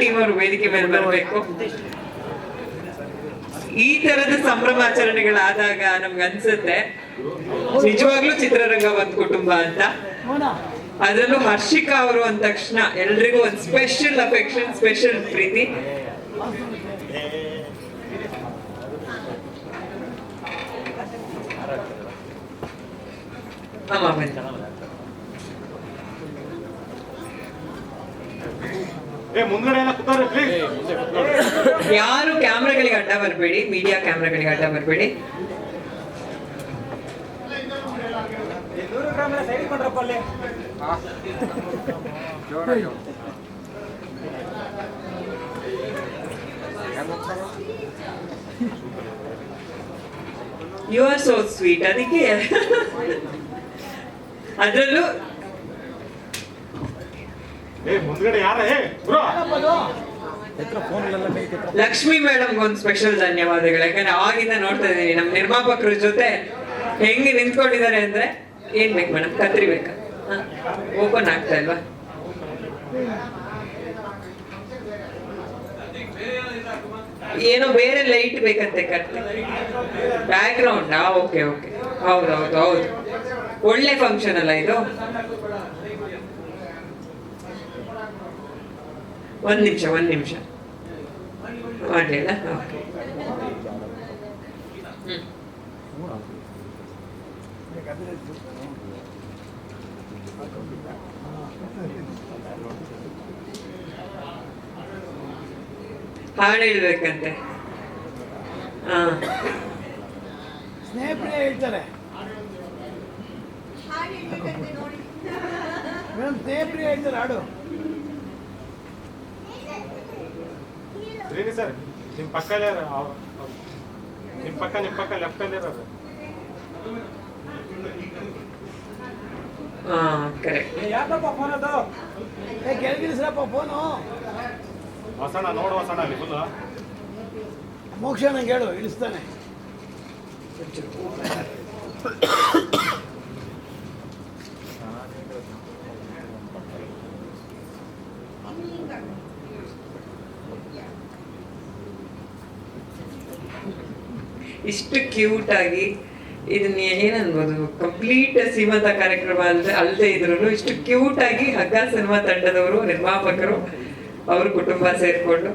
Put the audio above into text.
Team ಅವರು ವೇದಿಕೆ ಮೇಲೆ ಬರಬೇಕು. ಈ ತರದ ಸಂಭ್ರಮಾಚರಣೆಗಳಾದಾಗ ನಮ್ಗೆ ಅನ್ಸುತ್ತೆ ನಿಜವಾಗ್ಲೂ ಚಿತ್ರರಂಗ ಒಂದ್ ಕುಟುಂಬ ಅಂತ. ಅದರಲ್ಲೂ ಹರ್ಷಿಕಾ ಅವರು ಅಂದ ತಕ್ಷಣ ಎಲ್ರಿಗೂ ಒಂದು ಸ್ಪೆಷಲ್ ಅಫೆಕ್ಷನ್ ಸ್ಪೆಷಲ್ ಪ್ರೀತಿ. ಅಮ್ಮ ಯಾರು ಕ್ಯಾಮ್ರಾಗಳಿಗೆ ಅಡ್ಡ ಬರಬೇಡಿ ಮೀಡಿಯಾ ಕ್ಯಾಮ್ರಾಗಳಿಗೆ ಅಡ್ಡ ಬರಬೇಡಿ. ಯು ಆರ್ ಸೋ ಸ್ವೀಟ್ ಅದಕ್ಕೆ. ಅದರಲ್ಲೂ ಏ ಲಕ್ಷ್ಮಿ ಮೇಡಮ್ ಒಂದು ಸ್ಪೆಷಲ್ ಧನ್ಯವಾದಗಳು. ಯಾಕಂದ್ರೆ ಅವಾಗಿಂದ ನೋಡ್ತಾ ಇದ್ದೀನಿ, ನಮ್ಮ ನಿರ್ಮಾಪಕರ ಜೊತೆ ಹೆಂಗೆ ನಿಂತ್ಕೊಂಡಿದ್ದಾರೆ ಅಂದ್ರೆ ಏನ್ ಬೇಕು ಮೇಡಮ್? ಕತ್ರಿ ಬೇಕಾ? ಓಪನ್ ಆಗ್ತಾ ಇಲ್ವಾ? ಏನೋ ಬೇರೆ ಲೈಟ್ ಬೇಕಂತೆ ಕತ್ತೆ ಬ್ಯಾಕ್ ಗ್ರೌಂಡ್ ಓಕೆ ಓಕೆ ಹೌದೌದು ಹೌದು ಹೌದು. ಒಳ್ಳೆ ಫಂಕ್ಷನ್ ಅಲ್ಲ ಇದು? ಒಂದ್ ನಿಮಿಷ ಒಂದು ನಿಮಿಷ. ಮಾಡಲಿಲ್ಲ ಓಕೆ. ಹಾಡು ಹೇಳ್ಬೇಕಂತೆ. ಹಾಂ. ಸ್ನೇಹಿತರೆ ಹೇಳ್ತಾರೆ. ಮೇಡಮ್ ಸ್ನೇಹಿತರೆ ಹೇಳ್ತಾರೆ ಹಾಡು. ಶ್ರೀನಿ ಸರ್ ನಿಮ್ ಪಕ್ಕಲ್ಲೇ ನಿಮ್ಮ ಪಕ್ಕ ನಿಮ್ ಪಕ್ಕ ಲೆಫ್ಟ್ ಅಲ್ಲಿ ಇರೋದು ಯಾಕಪ್ಪ ಫೋನ್ ಅದು? ಏ ಕೆಳಗಿಳಿಸ್ರಪ್ಪ ಫೋನು ಹೊಸಣ ನೋಡು ಹೊಸಣ ಅಲ್ಲಿ ಫುಲ್ ಮೋಕ್ಷ ನಂಗೆ ಹೇಳು ಇಳಿಸ್ತಾನೆ. ಇಷ್ಟು ಕ್ಯೂಟ್ ಆಗಿ ಇದನ್ನ ಏನನ್ಬೋದು ಕಂಪ್ಲೀಟ್ ಸೀಮಂತ ಕಾರ್ಯಕ್ರಮ ಅಂದ್ರೆ ಅಲ್ಲದೆ ಇದ್ರು ಇಷ್ಟು ಕ್ಯೂಟ್ ಆಗಿ ಹಗ್ಗ ಸಿನಿಮಾ ತಂಡದವರು, ನಿರ್ಮಾಪಕರು, ಅವ್ರ ಕುಟುಂಬ ಸೇರ್ಕೊಂಡು.